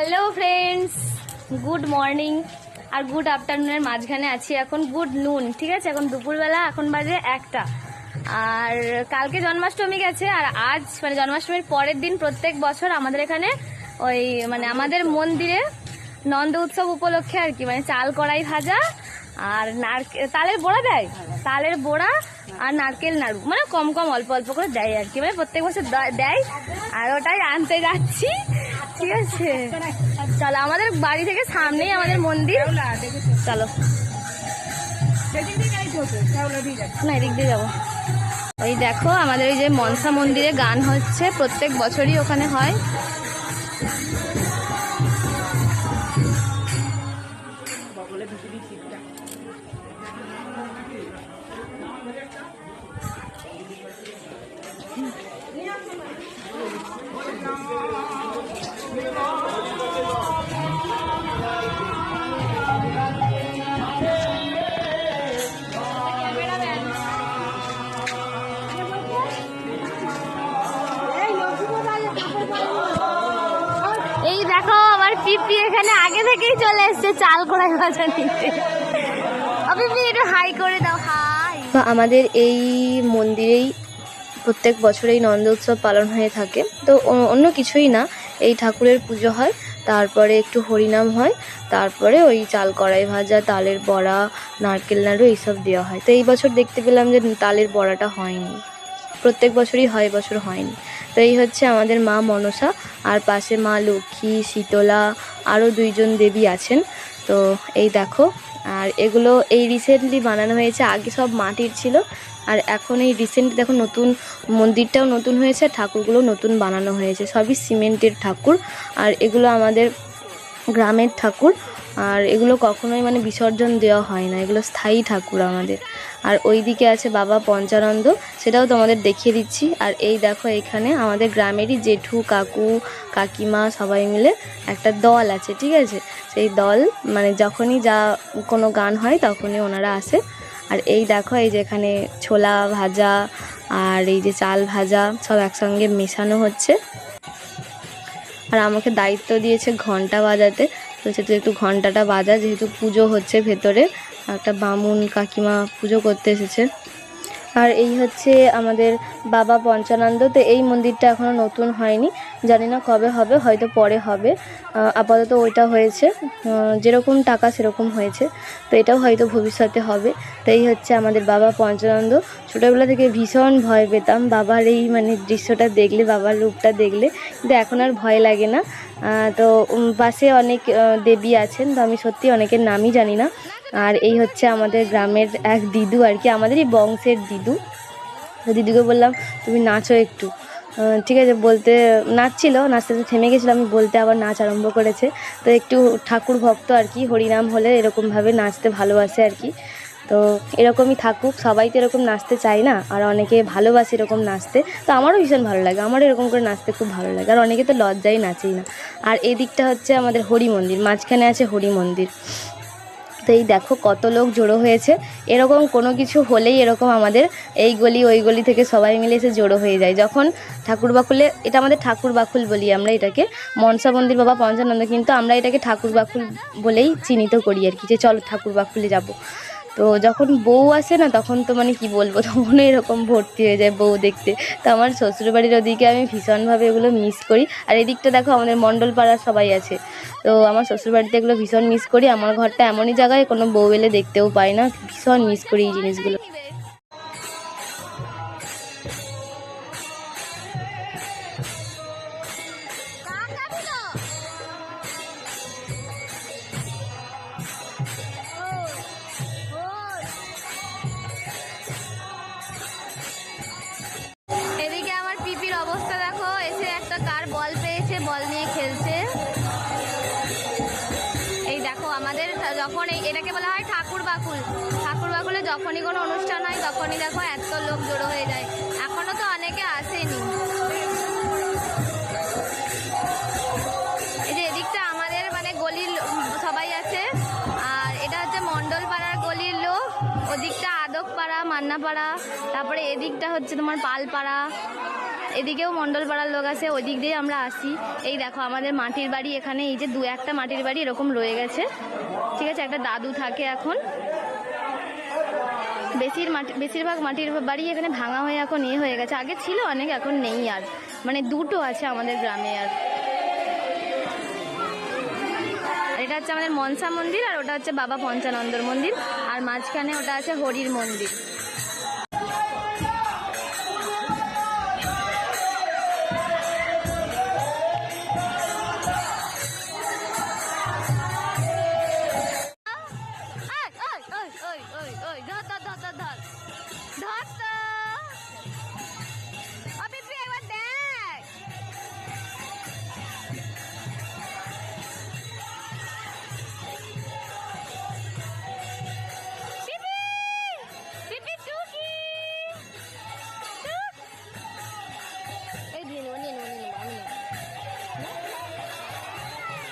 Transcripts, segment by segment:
Hello friends good morning আর good আফটারনুনের মাঝখানে আছি এখন। গুড নুন ঠিক আছে? এখন দুপুরবেলা, এখন বাজে একটা। আর কালকে জন্মাষ্টমী গেছে, আর আজ মানে জন্মাষ্টমীর পরের দিন প্রত্যেক বছর আমাদের এখানে ওই মানে আমাদের মন্দিরে নন্দ উৎসব উপলক্ষে আর কি মানে চাল কড়াই ভাজা আর নারকেল, তালের বড়া দেয়? তালের বড়া আর নারকেল নাড়ু। মানে কম কম, অল্প অল্প করে দেয় আর কি। মানে প্রত্যেক বছর দেয়। আর ওটাই আনতে যাচ্ছি। ঠিক আছে? চলো, আমাদের বাড়ি থেকে সামনেই আমাদের মন্দির। চলো। না, এদিক দিয়ে যাব। ওই দেখো, আমাদের এই যে মনসা মন্দিরে গান হচ্ছে, প্রত্যেক বছরই ওখানে হয়। পিপি এখানে আগে থেকেই চলে এসছে চাল কড়াই ভাজা নিতে। পিপি, একটু হাই করে দাও, হাই। তো আমাদের এই মন্দিরেই প্রত্যেক বছরেই নন্দ উৎসব পালন হয়ে থাকে। তো অন্য কিছুই না, এই ঠাকুরের পুজো হয়, তারপরে একটু হরিনাম হয়, তারপরে ওই চাল কড়াই ভাজা, তালের বড়া, নারকেল নাড়ু এইসব দেওয়া হয়। তো এই বছর দেখতে পেলাম যে তালের বড়াটা হয়নি। প্রত্যেক বছরই হয় বছর হয়নি। এই হচ্ছে আমাদের মা মনসা, আর পাশে মা লক্ষ্মী, শীতলা, আরও দুইজন দেবী আছেন। তো এই দেখো, আর এগুলো এই রিসেন্টলি বানানো হয়েছে, আগে সব মাটির ছিল, আর এখন এই রিসেন্ট দেখো নতুন মন্দিরটাও নতুন হয়েছে, ঠাকুরগুলো নতুন বানানো হয়েছে, সবই সিমেন্টের ঠাকুর, আর এগুলো আমাদের গ্রামের ঠাকুর। আর এগুলো কখনোই মানে বিসর্জন দেওয়া হয় না, এগুলো স্থায়ী ঠাকুর আমাদের। আর ওই দিকে আছে বাবা পঞ্চানন্দ, সেটাও তোমাদের দেখিয়ে দিচ্ছি। আর এই দেখো এখানে আমাদের গ্রামেরই জেঠু, কাকু, কাকিমা সবাই মিলে একটা দল আছে, ঠিক আছে? সেই দল মানে যখনই যা কোনো গান হয় তখনই ওনারা আসে। আর এই দেখো এই যে এখানে ছোলা ভাজা আর এই যে চাল ভাজা সব একসঙ্গে মেশানো হচ্ছে। আর আমাকে দায়িত্ব দিয়েছে ঘণ্টা বাজাতে। তুই একটু ঘন্টাটা বাজা যেহেতু পুজো হচ্ছে ভেতরে। একটা বামুন কাকিমা পুজো করতে এসেছে। আর এই হচ্ছে আমাদের বাবা পঞ্চানন্দ। তো এই মন্দিরটা এখনও নতুন হয়নি। জানি না কবে হবে, হয়তো পরে হবে। আপাতত ওইটা হয়েছে। যেরকম টাকা সেরকম হয়েছে। তো এটাও হয়তো ভবিষ্যতে হবে। তো এই হচ্ছে আমাদের বাবা পঞ্চানন্দ। ছোটোবেলা থেকে ভীষণ ভয় পেতাম। বাবার এই মানে দৃশ্যটা দেখলে, বাবার রূপটা দেখলে। কিন্তু এখন আর ভয় লাগে না। তো পাশে অনেক দেবী আছেন। তো আমি সত্যি অনেকের নামই জানি না। আর এই হচ্ছে আমাদের গ্রামের এক দিদু আর কি, আমাদেরই বংশের দিদু। তো দিদিকে বললাম, তুমি নাচো একটু। ঠিক আছে, বলতে নাচছিল, নাচতে তো থেমে গেছিল, আমি বলতে আবার নাচ আরম্ভ করেছে। তো একটু ঠাকুর ভক্ত আর কি, হরিনাম হলে এরকমভাবে নাচতে ভালোবাসে আর কি। তো এরকমই থাকুক, সবাই তো এরকম নাচতে চায় না, আর অনেকে ভালোবাসে এরকম নাচতে। তো আমারও ভীষণ ভালো লাগে, আমারও এরকম করে নাচতে খুব ভালো লাগে, আর অনেকে তো লজ্জাই নাচেই না। আর এদিকটা হচ্ছে আমাদের হরি মন্দির মাঝখানে আছে হরি মন্দির এই দেখো কত লোক জড়ো হয়েছে। এরকম কোনো কিছু হলেই এরকম আমাদের এই গলি, ওই গলি থেকে সবাই মিলে এসে জড়ো হয়ে যায়। যখন ঠাকুর বাকুলে এটা আমাদের ঠাকুর বাকুল বলি আমরা এটাকে, মনসা মন্দির, বাবা পঞ্চানন্দ, কিন্তু আমরা এটাকে ঠাকুর বাকুল বলেই চিহ্নিত করি আর কি, যে চলো ঠাকুর বাকুলে যাব। তো যখন বউ আসে না, তখন তো মানে কি বলব তখন এরকম ভর্তি হয়ে যায় বউ দেখতে। তো আমার শ্বশুরবাড়ির ওদিকে আমি ভীষণভাবে এগুলো মিস করি। আর এদিকটা দেখো, আমাদের মণ্ডল পাড়ার সবাই আছে। তো আমার শ্বশুরবাড়িতে এগুলো ভীষণ মিস করি। আমার ঘরটা এমনই জায়গায় কোনো বউ এলে দেখতেও পাই না। ভীষণ মিস করি এই জিনিসগুলো। এই এটাকে বলা হয় ঠাকুর বাকুল। ঠাকুর বাকুলে যখনই কোনো অনুষ্ঠান হয়, তখনই দেখো এত লোক জড়ো হয়ে যায়। এখনও তো অনেকে আসেনি। এই যে এদিকটা আমাদের মানে গলির সবাই আছে। আর এটা হচ্ছে মণ্ডল পাড়ার গলির লোক। ওদিকটা আদকপাড়া মান্নাপাড়া। তারপরে এদিকটা হচ্ছে তোমার পালপাড়া। এদিকেও মণ্ডল পাড়ার লোক আছে ওই দিক দিয়ে আমরা আসি। এই দেখো, আমাদের মাটির বাড়ি এখানে, এই যে দু একটা মাটির বাড়ি এরকম রয়ে গেছে। ঠিক আছে, একটা দাদু থাকে এখন। বেশির মাটি, বেশিরভাগ মাটির বাড়ি এখানে ভাঙা হয়ে এখন ইয়ে হয়ে গেছে। আগে ছিল, অনেক এখন নেই আর। মানে দুটো আছে আমাদের গ্রামে আর। এটা হচ্ছে আমাদের মনসা মন্দির আর ওটা হচ্ছে বাবা পঞ্চানন্দর মন্দির। আর মাঝখানে ওটা আছে হরির মন্দির।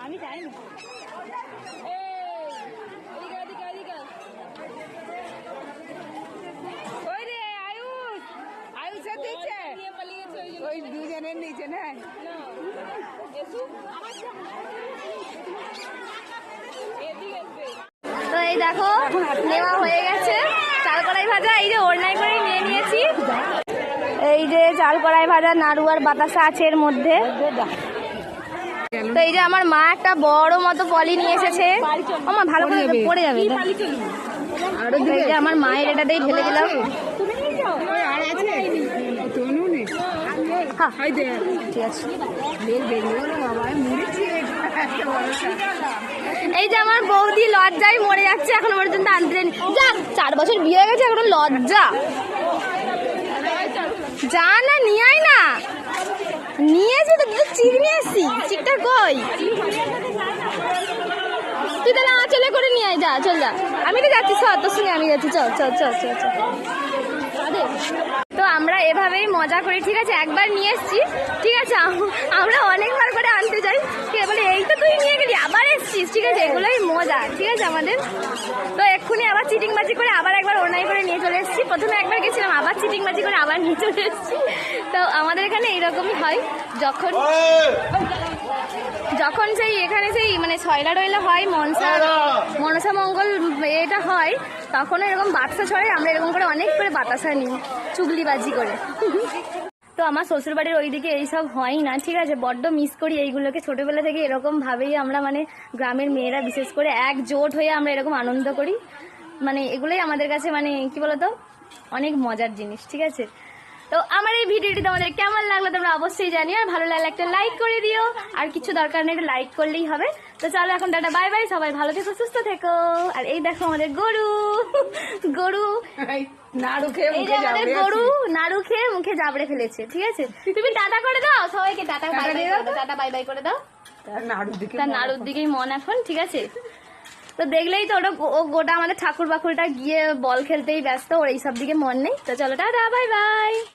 আমি যাই না ওই রে আয়ুষ ওই দুজনের নিচে না? তো এই দেখো নেওয়া হয়ে গেছে। চাল কড়াই ভাজা এই যে ওড়নাই করে নিয়ে নিয়েছি। এই যে চাল কড়াই ভাজা নাড়ু আর বাতাসা আছে এর মধ্যে। তো এই যে আমার মা একটা বড় মতো পলি নিয়ে এসেছে। আমার ভালো করে পড়ে যাবে আমার মায়ের এটাতেই ঢেলে দিলাম ওই আর আছে তনু নে হ্যাঁ হাই দে মুড়েছি এই যে আমার বৌদি লজ্জায় মরে যাচ্ছে, এখনও পর্যন্ত আনতে দেয়নি। যা চার বছর বিয়ে হয়ে গেছে, এখনও লজ্জা। যা না নিয়ে আয় না। নিয়েছি তো দুধ চিক নিয়ে এসছি চিকটা কই? তুই তাহলে আঁচলে করে নিয়ে আয়, যা, চল, যা। আমি তো যাচ্ছি সঙ্গে আমি যাচ্ছি চল চল চল চল চল এভাবেই মজা করি ঠিক আছে? একবার নিয়ে এসছি ঠিক আছে? ঠিক আছে এগুলোই মজা। ঠিক আছে আমাদের। তো এক্ষুনি আবার চিটিং বাজি করে আবার একবার ওনাই করে নিয়ে চলে এসেছি। প্রথমে একবার গেছিলাম আবার চিটিং বাজি করে আবার নিয়ে চলে এসেছি। তো আমাদের এখানে এইরকমই হয় যখন যখন সেই এখানে সেই মানে ছয়লা রইলা হয় মনসা মনসা মঙ্গল এটা হয় তখন এরকম বাতাসা ছড়ে আমরা এরকম করে অনেক করে বাতাসা নিই চুগলিবাজি করে। তো আমার শ্বশুর বাড়ির ওইদিকে এইসব হয় না। ঠিক আছে, বড্ড মিস করি এইগুলোকে। ছোটবেলা থেকে এরকম ভাবেই আমরা মানে গ্রামের মেয়েরা বিশেষ করে একজোট হয়ে আমরা এরকম আনন্দ করি। মানে এগুলোই আমাদের কাছে মানে কি বলতো? অনেক মজার জিনিস, ঠিক আছে? তো আমার এই ভিডিওটি তোমাদের কেমন লাগল তোমরা অবশ্যই জানিও আর ভালো লাগলে একটা লাইক করে দিও আর কিছু দরকার নেই একটা লাইক করলেই হবে। তো চলো এখন টাটা বাই বাই সবাই ভালো থেকো সুস্থ থেকো। আর এই দেখো আমাদের গরু গরু। নাড়ু খেয়ে মুখে আমাদের গরু নাড়ু খেয়ে মুখে জাবড়ে ফেলেছে ঠিক আছে? তুমি টাটা করে দাও সবাইকে টাটা বাই বাই করে দাও টাটা বাই বাই করে দাও। তার নাড়ুর নাড়ুর দিকেই মন এখন ঠিক আছে? তো দেখলেই তো ওটা ও গোটা আমাদের ঠাকুর বাকুরটা গিয়ে বল খেলতেই ব্যস্ত ওর এইসব দিকে মন নেই। তো চলো টাটা বাই বাই